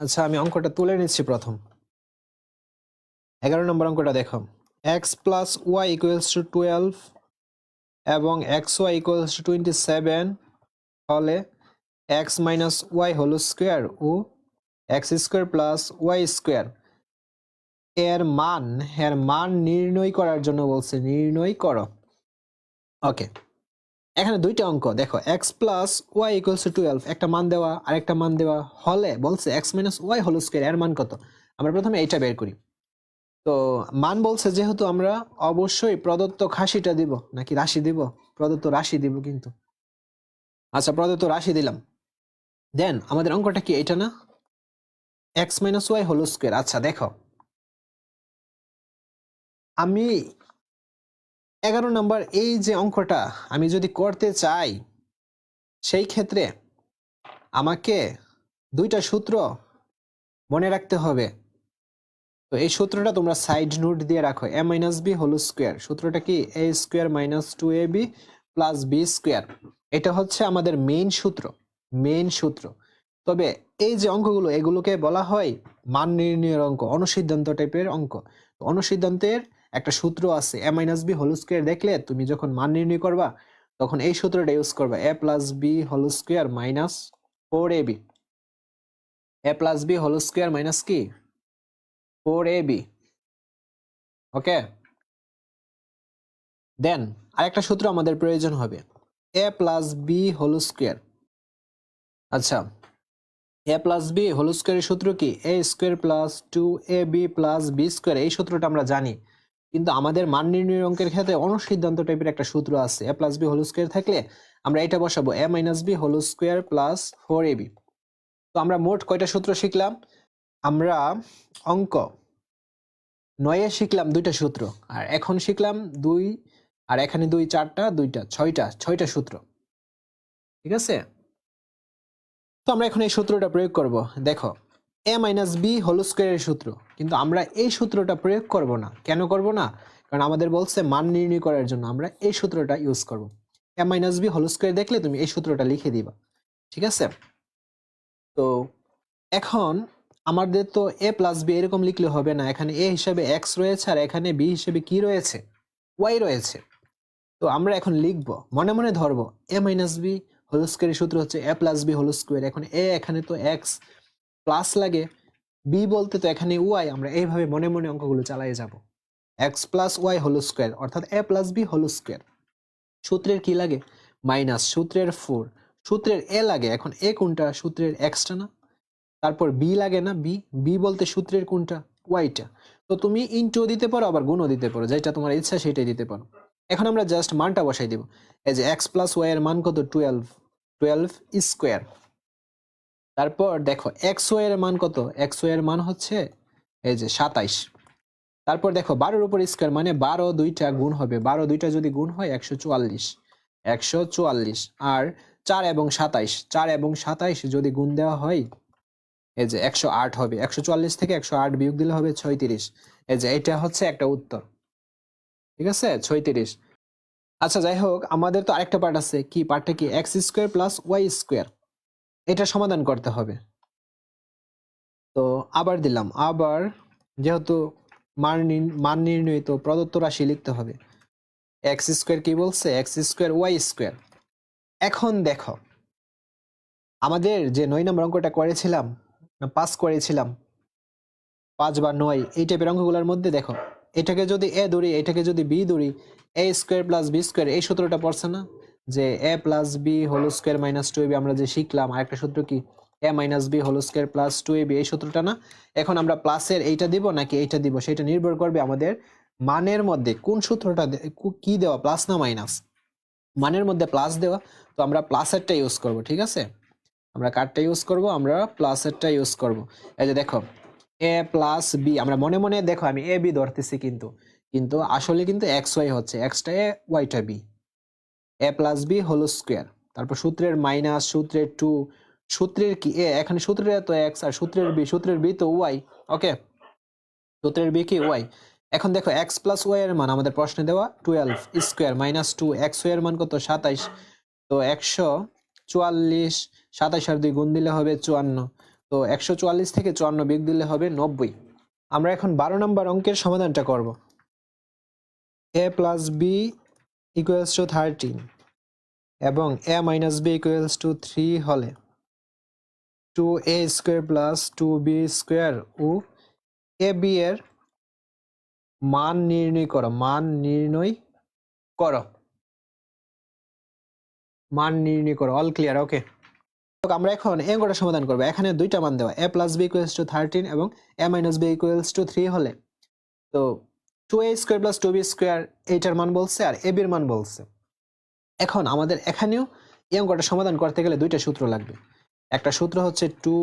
আচ্ছা আমি অঙ্কটা তুলে নিচ্ছি প্রথম। এগারো নম্বর অঙ্কটা দেখো। X plus Y equals to twelve এবং X Y equals to twenty seven হলে X minus Y whole square ও X square plus Y square এর মান এর মান নির্ণয় করার জন্য বলছে, নির্ণয় করো। ওকে এখানে দুইটা অঙ্ক, দেখো X plus Y equals to twelve একটা মান দেওয়া আর একটা মান দেওয়া হলে বলছে X minus Y whole square এর মান কত? আমরা প্রথমে এইটা বের করি। তো মান বলছে যেহেতু আমরা অবশ্যই প্রদত্ত খাসিটা দিব, নাকি রাশি দিব? প্রদত্ত রাশি দিব কিন্তু। আচ্ছা প্রদত্ত রাশি দিলাম। দেন আমাদের অঙ্কটা কি এটা না? X minus Y whole square আচ্ছা দেখো। আমি এগারো নাম্বার, এই যে অঙ্কটা আমি যদি করতে চাই, সেই ক্ষেত্রে আমাকে দুইটা সূত্র মনে রাখতে হবে। তো এই সূত্রটা তোমরা সাইড নোট দিয়ে রাখো A minus B whole square সূত্রটা কি? A square minus two A B plus B square এটা হচ্ছে আমাদের মেইন সূত্র মেইন সূত্র। তবে এই যে অঙ্কগুলো, এগুলোকে বলা হয় মান নির্ণয়ের অঙ্ক, অনুসিদ্ধান্ত টাইপের অঙ্ক। অনুসিদ্ধান্তের একটা সূত্র আছে A minus B whole square দেখলে তুমি যখন মান নির্ণয় করবা, তখন এই সূত্রটা ইউজ করবা A plus B whole square minus four A B A plus B whole square minus কি? Four A B okay then আরেকটা সূত্র আমাদের প্রয়োজন হবে A plus B whole square আচ্ছা এ প্লাস বি হোল স্কোয়ারের সূত্র কি? A square plus two A B plus B square এই সূত্রটা আমরা জানি। কিন্তু আমাদের মান নির্ণয় অঙ্কের ক্ষেত্রে অনুসিদ্ধান্ত টাইপের একটা সূত্র আছে। A plus B whole square থাকলে আমরা এটা বসাবো। A minus B whole square plus four A B তো আমরা মোট কয়টা সূত্র শিখলাম? আমরা অঙ্ক নয়ে শিখলাম দুইটা সূত্র। আর এখন শিখলাম দুই, আর এখানে দুই চারটা, দুইটা, ছয়টা ছয়টা সূত্র। ঠিক আছে? তো আমরা এখন এই সূত্রটা প্রয়োগ করব। দেখো এ মাইনাস বি হোল স্কোয়ারের সূত্র। কিন্তু আমরা এই সূত্রটা প্রয়োগ করব না। কেন করব না? কারণ আমাদের বলছে মান নির্ণয় করার জন্য আমরা এই সূত্রটা ইউজ করব। A minus B whole square দেখলে তুমি এই সূত্রটা লিখে দিবা। ঠিক আছে? তো এখন আমাদের তো এ প্লাস বি এরকম লিখলে হবে না। এখানে এ হিসাবে এক্স রয়েছে আর এখানে বি হিসেবে কি রয়েছে? ওয়াই রয়েছে। তো আমরা এখন লিখব। মনে মনে ধরবো। এ মাইনাস বি হোল স্কোয়ারের সূত্র হচ্ছে A plus B whole square এখন এ এখানে তো এক্স প্লাস লাগে বি বলতে তো এখানে ওয়াই আমরা এইভাবে মনে মনে অঙ্কগুলো চালিয়ে যাব। X plus Y whole square অর্থাৎ A plus B whole square সূত্রের কি লাগে? মাইনাস সূত্রের ফোর সূত্রের এ লাগে, এখন এ কোনটা? সূত্রের এক্সটা না? তারপর বি লাগে না? বি বি বলতে সূত্রের কোনটা? ওয়াইটা তো তুমি ইন্টু দিতে পারো, আবার গুণও দিতে পারো, যেটা তোমার ইচ্ছা সেটাই দিতে পারো। এখন আমরা জাস্ট মানটা বসাই দিব। এই যে এক্স প্লাস ওয়াই এর মান কত? টুয়েলভ টুয়েলভ স্কোয়ার তারপর দেখো এক্সের মান কত? এক্সের মান হচ্ছে এই যে সাতাইশ। তারপর দেখো বারোর উপর স্কোয়ার মানে বারো দুইটা গুণ হবে। বারো দুইটা যদি গুণ হয় একশো চুয়াল্লিশ। একশো চুয়াল্লিশ। আর চার এবং সাতাইশ। চার এবং সাতাইশ যদি গুণ দেওয়া হয়, এই যে একশো আট হবে। একশো চুয়াল্লিশ থেকে একশো আট বিয়োগ দিলে হবে ছয়ত্রিশ। এই যে এটা হচ্ছে একটা উত্তর। ঠিক আছে? ছয়ত্রিশ। আচ্ছা যাই হোক, আমাদের তো আরেকটা পার্ট আছে। কি? পার্টটা কি? X square plus Y square এটা সমাধান করতে হবে। তো আবার দিলাম। আবার যেহেতু মান নির- মান নির্ণয় তো প্রদত্ত রাশি লিখতে হবে। এক্স স্কোয়ার কি বলছে? এক্স স্কোয়ার ওয়াই স্কোয়ার এখন দেখো, আমাদের যে নয় নম্বর অঙ্কটা করেছিলাম পাস করেছিলাম, পাঁচ বা নয়, এই টাইপের অঙ্কগুলোর মধ্যে দেখো, এটাকে যদি এ দৌড়ি এটাকে যদি বি ধরি A square plus B square এই সূত্রটা পড়ছে না? যে A plus B whole square minus two B আমরা যে শিখলাম, আরেকটা সূত্র কি? A minus B whole square plus two B এই সূত্রটা না? এখন আমরা প্লাসের এইটা দিব নাকি এইটা দিব? সেটা নির্ভর করবে আমাদের মানের মধ্যে। কোন সূত্রটা কি দেওয়া? প্লাস না মাইনাস মানের মধ্যে প্লাস দেওয়া। তো আমরা প্লাসেরটা ইউজ করব, ঠিক আছে? আমরা কারটা ইউজ করব, আমরা প্লাসেরটা ইউজ করব। এই যে দেখো এ প্লাস বি আমরা মনে মনে দেখো আমি এ বি ধরতেছি কিন্তু। কিন্তু আসলে কিন্তু এক্স ওয়াই হচ্ছে। এক্সটা এ ওয়াইটা B A plus B whole square তারপর সূত্রের মাইনাস সূত্রের টু সূত্রের কি? এ, এখানে সূত্রের তো এক্স আর সূত্রের বি সূত্রের বি তো ওয়াই ওকে সূত্রের বি কি? ওয়াই এখন দেখো এক্স প্লাস ওয়াই এর মান আমাদের প্রশ্নে দেওয়া twelve square minus two X Y এর মান কত? সাতাইশ। তো একশো চুয়াল্লিশ, সাতাইশ আর দুই গুণ দিলে হবে চুয়ান্ন। তো একশো চুয়াল্লিশ থেকে চুয়ান্ন বিয়োগ দিলে হবে নব্বই। আমরা এখন বারো নম্বর অঙ্কের সমাধানটা করব। A plus B equals to thirteen এবং A minus B equals to three হলে two A square plus two B square O A B এর মান নির্ণয় করো, মান নির্ণয় করো। মান নির্ণয় করো অল ক্লিয়ার ওকে আমরা এখন অঙ্কটা সমাধান করব। এখানে দুইটা মান দেওয়া A plus B equals to thirteen এবং A minus B equals to three হলে। তো two A square plus two B square এইটার মান বলছে আর এ বির মান বলছে। এখন আমাদের এখানেও এই অঙ্কটা সমাধান করতে গেলে দুইটা সূত্র লাগবে। একটা সূত্র হচ্ছে two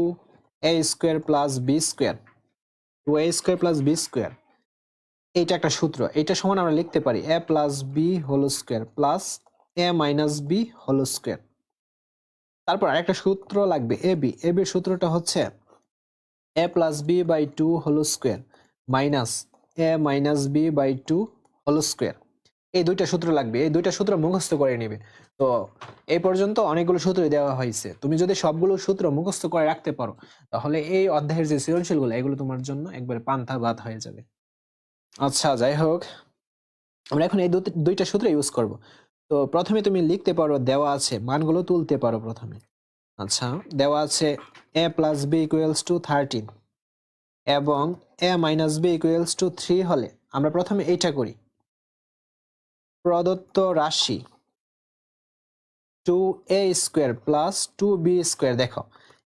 A square plus B square two A square plus B square এইটা একটা সূত্র। এইটা সমান আমরা লিখতে পারি A plus B whole square plus A minus B whole square তারপর আরেকটা সূত্র লাগবে এ বি এ বির সূত্রটা হচ্ছে A plus B by two whole square minus A minus B by two whole square. এই দুইটা সূত্র লাগবে, এই দুইটা সূত্র মুখস্থ করে নেবে। তো এই পর্যন্ত অনেকগুলো সূত্রই দেওয়া হয়েছে। তুমি যদি সবগুলো সূত্র মুখস্থ করে রাখতে পারো, তাহলে এই অধ্যায়ের যে সৃজনশীলগুলো, এগুলো তোমার জন্য একবারে পান্থা ভাত হয়ে যাবে। আচ্ছা যাই হোক, আমরা এখন এই দুইটা সূত্র ইউজ করব। তো প্রথমে তুমি লিখতে পারো দেওয়া আছে, মানগুলো তুলতে পারো প্রথমে। আচ্ছা দেওয়া আছে A plus B equals to thirteen এবং A minus B equals to three হলে আমরা প্রথমে এইটা করি। প্রদত্ত রাশি two A square plus two B square দেখো,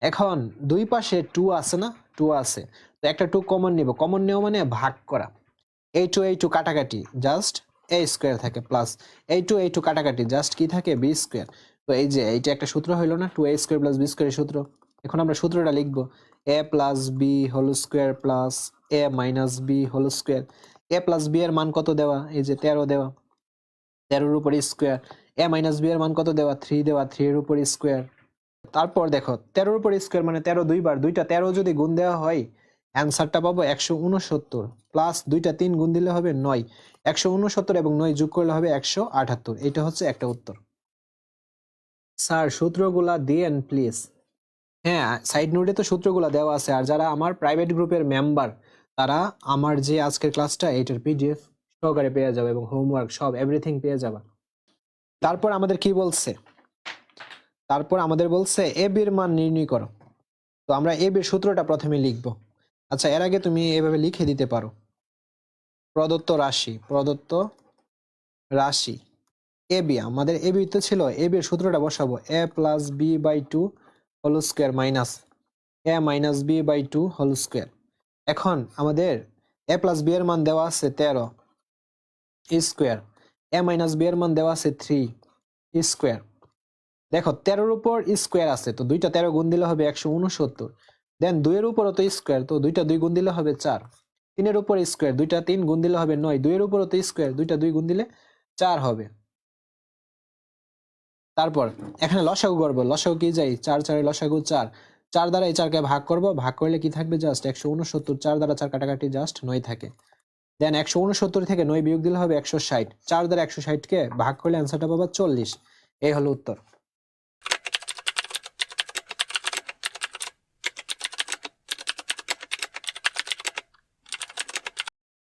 এখন দুই পাশে টু আছে না? টু আছে। তো একটা টু কমন নিব। কমন নেওয়া মানে ভাগ করা। এই টু এই টু কাটাকাটি জাস্ট এ স্কোয়ার থাকে প্লাস এই টু এই টু কাটাকাটি জাস্ট কি থাকে? বি স্কোয়ার তো এই যে, এইটা একটা সূত্র হইল না? Two A square plus B স্কোয়ারের সূত্র। এখন আমরা সূত্রটা লিখব। A plus B whole square plus A minus B whole square A plus B এর মান কত দেওয়া? এই যে তেরো দেওয়া। তেরোর উপর স্কোয়ার এ মাইনাস বি এর মান কত দেওয়া? থ্রি দেওয়া। থ্রি এর উপর স্কোয়ার তারপর দেখো, তেরোর উপর স্কোয়ার মানে তেরো দুইবার। দুইটা তেরো যদি গুণ দেওয়া হয় অ্যান্সারটা পাবো একশো উনসত্তর। প্লাস দুইটা তিন গুণ দিলে হবে নয়। একশো উনসত্তর এবং নয় যোগ করলে হবে একশো আটাত্তর। এটা হচ্ছে একটা উত্তর। স্যার সূত্রগুলা দিয়েন প্লিজ হ্যাঁ সাইড নোটে তো সূত্রগুলো দেওয়া আছে। আর যারা আমার প্রাইভেট গ্রুপের মেম্বার তারা আমার যে আজকের ক্লাসটা এইটার পিডিএফ সহকারে পেয়ে যাবে এবং হোমওয়ার্ক সব এভরিথিং পেয়ে যাবে। তারপর আমাদের কি বলছে? তারপর আমাদের বলছে এ বির মান নির্ণয় করো। তো আমরা এ বির সূত্রটা প্রথমে লিখব। আচ্ছা এর আগে তুমি এভাবে লিখে দিতে পারো। প্রদত্ত রাশি প্রদত্ত রাশি। এ বি আমাদের এ বি তো ছিল এ বির সূত্রটা বসাবো। A plus B by two whole square minus A minus B by two whole square এখন আমাদের এ প্লাস বি এর মান দেওয়া আছে তেরো স্কোয়ার এ মাইনাস বি এর মান দেওয়া আছে থ্রি স্কোয়ার দেখো, তেরোর উপর স্কোয়ার আছে, তো দুইটা তেরো গুণ দিলে হবে একশো উনসত্তর। দেন দুইয়ের উপরও তো স্কোয়ার তো দুইটা দুই গুণ দিলে হবে চার। তিনের উপর স্কোয়ার দুইটা তিন গুণ দিলে হবে নয়। দুইয়ের উপরও তো স্কোয়ার দুইটা দুই গুণ দিলে চার হবে। তারপর, এখানে লসাগু করব। লসাগু কি যাই চার চারে লসাগু চার। চার দ্বারা এই চারকে ভাগ করব। ভাগ করলে কি থাকবে জাস্ট একশো উনসত্তর। চার দ্বারা চার কাটাকাটি জাস্ট নয় থাকে। দেন একশো উনসত্তর থেকে নয় বিয়োগ দিলে হবে একশো ষাট। চার দ্বারা একশো ষাটকে ভাগ করলে অ্যান্সারটা পাবা চল্লিশ। এই হলো উত্তর।